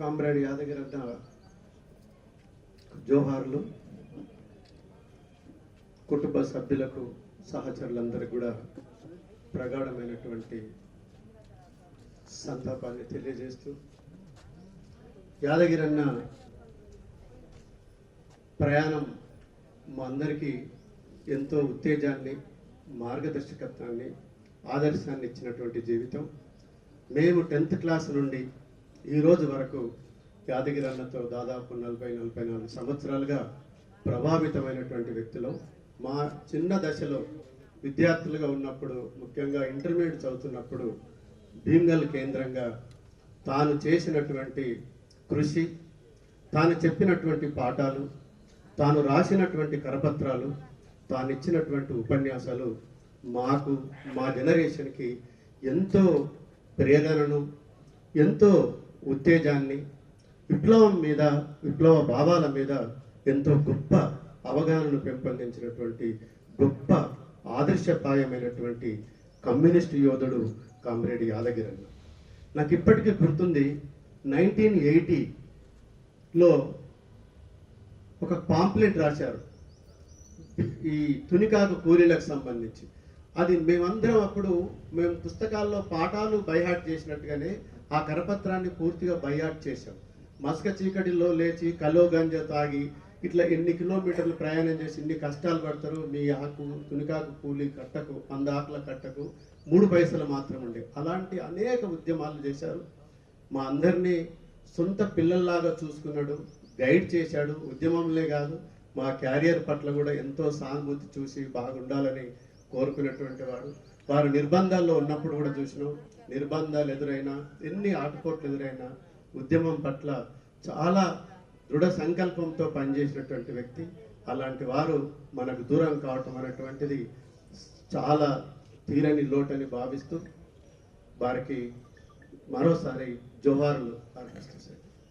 Comrade యాదగిరత్న జోహార్లు కుటుంబ సభ్యులకు సహచరులందరికీ కూడా ప్రగాఢమైనటువంటి సంతాపాన్ని తెలియజేస్తూ యాదగిరన్న ప్రయాణం మా అందరికీ ఎంతో ఉత్తేజాన్ని మార్గదర్శకత్వాన్ని ఆదర్శాన్ని ఇచ్చినటువంటి జీవితం. మేము టెన్త్ క్లాస్ నుండి ఈ రోజు వరకు యాదగిరి అన్నతో దాదాపు నలభై నలభై నాలుగు సంవత్సరాలుగా ప్రభావితమైనటువంటి వ్యక్తులు మా చిన్న దశలో విద్యార్థులుగా ఉన్నప్పుడు ముఖ్యంగా ఇంటర్మీడియట్ చదువుతున్నప్పుడు భీమ్గల్ కేంద్రంగా తాను చేసినటువంటి కృషి తాను చెప్పినటువంటి పాఠాలు తాను రాసినటువంటి కరపత్రాలు తాను ఇచ్చినటువంటి ఉపన్యాసాలు మాకు మా జనరేషన్కి ఎంతో ప్రేరణను ఎంతో ఉత్తేజాన్ని విప్లవం మీద విప్లవ భావాల మీద ఎంతో గొప్ప అవగాహనను పెంపొందించినటువంటి గొప్ప ఆదర్శప్రాయమైనటువంటి కమ్యూనిస్ట్ యోధుడు కామ్రేడ్ యాదగిరన్న నాకు ఇప్పటికీ గుర్తుంది నైన్టీన్ ఎయిటీలో ఒక పాంప్లెట్ రాశారు ఈ తునికాకు కూలీలకు సంబంధించి. అది మేమందరం అప్పుడు మేము పుస్తకాల్లో పాఠాలు బైహాట్ చేసినట్టుగానే ఆ కరపత్రాన్ని పూర్తిగా బైహాట్ చేశాం. మస్క చీకటిలో లేచి కలో గంజ తాగి ఇట్లా ఎన్ని కిలోమీటర్లు ప్రయాణం చేసి ఇన్ని కష్టాలు పడతారు మీ ఆకు తునికాకు కూలి కట్టకు వంద ఆకుల కట్టకు మూడు పైసలు మాత్రం ఉండే. అలాంటి అనేక ఉద్యమాలు చేశారు. మా అందరినీ సొంత పిల్లల్లాగా చూసుకున్నాడు గైడ్ చేశాడు. ఉద్యమంలే కాదు మా క్యారియర్ పట్ల కూడా ఎంతో సానుభూతి చూసి బాగుండాలని కోరుకున్నటువంటి వాడు. వారు నిర్బంధాల్లో ఉన్నప్పుడు కూడా చూసినాం. నిర్బంధాలు ఎదురైనా ఎన్ని ఆటుపోట్లు ఎదురైనా ఉద్యమం పట్ల చాలా దృఢ సంకల్పంతో పనిచేసినటువంటి వ్యక్తి. అలాంటి వారు మనకు దూరం కావటం అనేటువంటిది చాలా తీరని లోటని భావిస్తూ వారికి మరోసారి జోహార్లు అర్పిస్తున్నాను